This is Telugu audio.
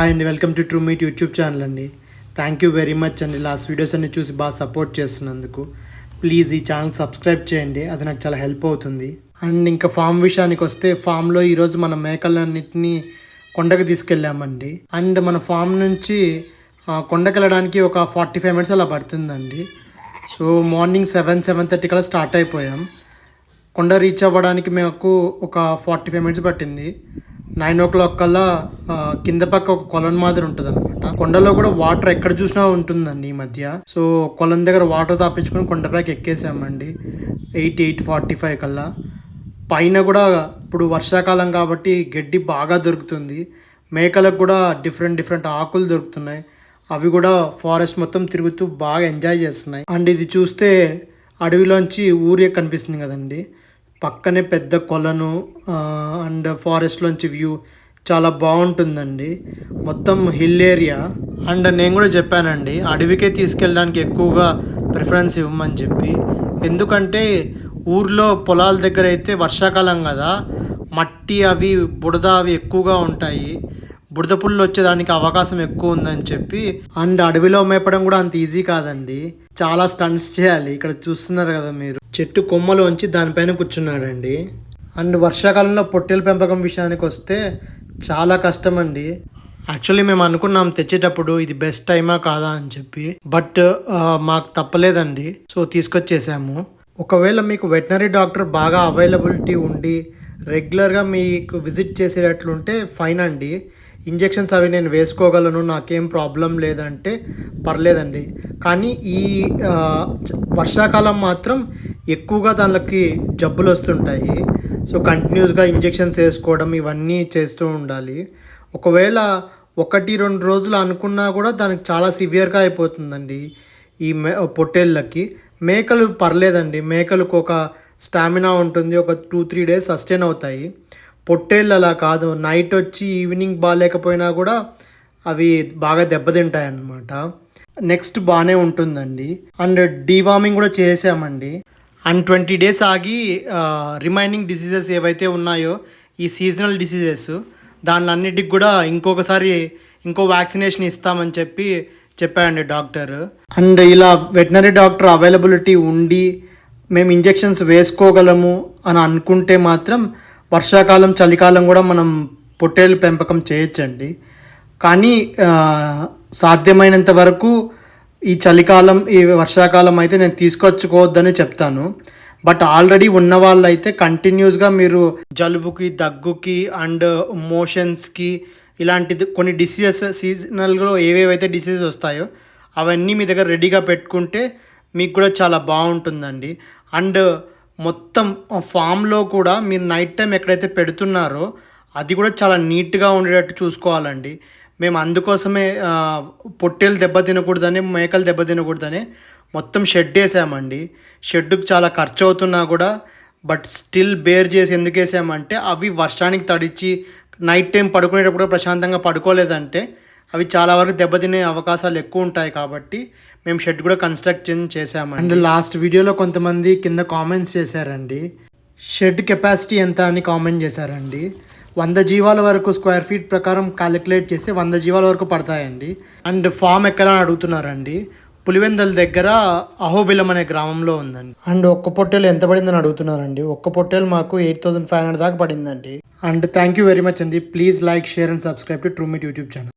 హాయ్ అండి welcome to true meet YouTube channel అండి. థ్యాంక్ యూ వెరీ మచ్ అండి. లాస్ట్ వీడియోస్ అన్ని చూసి బాగా సపోర్ట్ చేస్తున్నందుకు. ప్లీజ్ ఈ ఛానల్ సబ్స్క్రైబ్ చేయండి. అది నాకు చాలా హెల్ప్ అవుతుంది. అండ్ ఇంకా ఫామ్ విషయానికి వస్తే ఫామ్లో ఈరోజు మన మేకలన్నింటినీ కొండకు తీసుకెళ్ళామండి. అండ్ మన ఫామ్ నుంచి కొండకు వెళ్ళడానికి ఒక ఫార్టీ ఫైవ్ మినిట్స్ అలా పడుతుందండి. So morning seven seven thirty కల్లా స్టార్ట్ అయిపోయాం. కొండ రీచ్ అవ్వడానికి మాకు ఒక ఫార్టీ ఫైవ్ మినిట్స్ పట్టింది. నైన్ ఓ క్లాక్ కల్లా కింద పక్క ఒక కొలను మాదిరి ఉంటుంది అనమాట కొండలో కూడా వాటర్ ఎక్కడ చూసినా ఉంటుందండి ఈ మధ్య. సో కొలం దగ్గర వాటర్ తాపించుకొని కొండపైకి ఎక్కేసామండి. ఎయిట్ ఎయిట్ ఫార్టీ ఫైవ్ కల్లా. పైన కూడా ఇప్పుడు వర్షాకాలం కాబట్టి గడ్డి బాగా దొరుకుతుంది. మేకలకు కూడా డిఫరెంట్ డిఫరెంట్ ఆకులు దొరుకుతున్నాయి. అవి కూడా ఫారెస్ట్ మొత్తం తిరుగుతూ బాగా ఎంజాయ్ చేస్తున్నాయి. అండ్ ఇది చూస్తే అడవిలోంచి ఊరే కనిపిస్తుంది కదండి. పక్కనే పెద్ద కొలను అండ్ ఫారెస్ట్లోంచి వ్యూ చాలా బాగుంటుందండి. మొత్తం హిల్ ఏరియా అండ్ నేను కూడా చెప్పానండి అడవికే తీసుకెళ్ళడానికి ఎక్కువగా ప్రిఫరెన్స్ ఇవ్వమని చెప్పి. ఎందుకంటే ఊర్లో పొలాల దగ్గర అయితే వర్షాకాలం కదా మట్టి అవి బుడద అవి ఎక్కువగా ఉంటాయి. బుడద పుల్లు వచ్చేదానికి అవకాశం ఎక్కువ ఉందని చెప్పి అండ్ అడవిలో మేపడం కూడా అంత ఈజీ కాదండి. చాలా స్టంట్స్ చేయాలి. ఇక్కడ చూస్తున్నారు కదా మీరు. చెట్టు కొమ్మలు ఉంచి దానిపైన కూర్చున్నాడండి. అండ్ వర్షాకాలంలో పొట్టెల పెంపకం విషయానికి వస్తే చాలా కష్టం అండి యాక్చువల్లీ మేము అనుకున్నాం తెచ్చేటప్పుడు ఇది బెస్ట్ టైమా కాదా అని చెప్పి బట్ మాకు తప్పలేదండి. సో తీసుకొచ్చేసాము. ఒకవేళ మీకు వెటనరీ డాక్టర్ బాగా అవైలబిలిటీ ఉండి రెగ్యులర్గా మీకు విజిట్ చేసేటట్లుంటే ఫైన్ అండి. ఇంజెక్షన్స్ అవి నేను వేసుకోగలను నాకేం ప్రాబ్లం లేదంటే పర్లేదండి. కానీ ఈ వర్షాకాలం మాత్రం ఎక్కువగా దానికి జబ్బులు వస్తుంటాయి సో కంటిన్యూస్గా ఇంజెక్షన్స్ వేసుకోవడం ఇవన్నీ చేస్తూ ఉండాలి. ఒకవేళ ఒకటి రెండు రోజులు అనుకున్నా కూడా దానికి చాలా సివియర్గా అయిపోతుందండి ఈ మే పొట్టేళ్ళకి. మేకలు పర్లేదండి. మేకలకు ఒక స్టామినా ఉంటుంది ఒక టూ త్రీ డేస్ సస్టైన్ అవుతాయి. పొట్టేళ్ళు అలా కాదు. నైట్ వచ్చి ఈవినింగ్ బాగాలేకపోయినా కూడా అవి బాగా దెబ్బతింటాయి అన్నమాట నెక్స్ట్ బాగానే ఉంటుందండి. అండ్ డీవార్మింగ్ కూడా చేసామండి. అండ్ ట్వంటీ డేస్ ఆగి రిమైనింగ్ డిసీజెస్ ఏవైతే ఉన్నాయో ఈ సీజనల్ డిసీజెస్ దానిలన్నిటికి కూడా ఇంకొకసారి ఇంకో వ్యాక్సినేషన్ ఇస్తామని చెప్పి చెప్పాడండి డాక్టర్. అండ్ ఇలా వెటనరీ డాక్టర్ అవైలబిలిటీ ఉండి మేము ఇంజెక్షన్స్ వేసుకోగలము అని అనుకుంటే మాత్రం వర్షాకాలం చలికాలం కూడా మనం పొట్టేలు పెంపకం చేయొచ్చండి. కానీ సాధ్యమైనంత వరకు ఈ చలికాలం ఈ వర్షాకాలం అయితే నేను తీసుకొచ్చుకోవద్దని చెప్తాను. బట్ ఆల్రెడీ ఉన్న వాళ్ళైతే అయితే కంటిన్యూస్గా మీరు జలుబుకి దగ్గుకి అండ్ మోషన్స్కి ఇలాంటిది కొన్ని డిసీజెస్ సీజనల్గా ఏవేవైతే డిసీజెస్ వస్తాయో అవన్నీ మీ దగ్గర రెడీగా పెట్టుకుంటే మీకు కూడా చాలా బాగుంటుందండి. అండ్ మొత్తం ఫామ్లో కూడా మీరు నైట్ టైం ఎక్కడైతే పెడుతున్నారో అది కూడా చాలా నీట్గా ఉండేటట్టు చూసుకోవాలండి. మేము అందుకోసమే పొట్టేలు దెబ్బ తినకూడదని మేకలు దెబ్బ తినకూడదని మొత్తం షెడ్ వేసామండి. షెడ్కి చాలా ఖర్చు అవుతున్నా కూడా బట్ స్టిల్ బేర్ చేసి ఎందుకు వేసామంటే అవి వర్షానికి తడిచి నైట్ టైం పడుకునేటప్పుడు ప్రశాంతంగా పడుకోలేదంటే అవి చాలా వరకు దెబ్బతినే అవకాశాలు ఎక్కువ ఉంటాయి కాబట్టి మేము షెడ్ కూడా కన్స్ట్రక్షన్ చేసాము అండ్ లాస్ట్ వీడియోలో కొంతమంది కింద కామెంట్స్ చేశారండి. షెడ్ కెపాసిటీ ఎంత అని కామెంట్ చేశారండి. వంద జీవాల వరకు స్క్వేర్ ఫీట్ ప్రకారం క్యాలిక్యులేట్ చేస్తే వంద జీవాల వరకు పడతాయండి. అండ్ ఫామ్ ఎక్కడ అని అడుగుతున్నారండి. పులివెందల దగ్గర అహోబిలం అనే గ్రామంలో ఉందండి. అండ్ ఒక్క పొట్టేలు ఎంత పడిందని అడుగుతున్నారండి. ఒక్క పొట్టేలు మాకు ఎయిట్ థౌసండ్ ఫైవ్ హండ్రెడ్ దాకా పడిందండి. And thank you very much అండి. Please like share and subscribe to true meet YouTube channel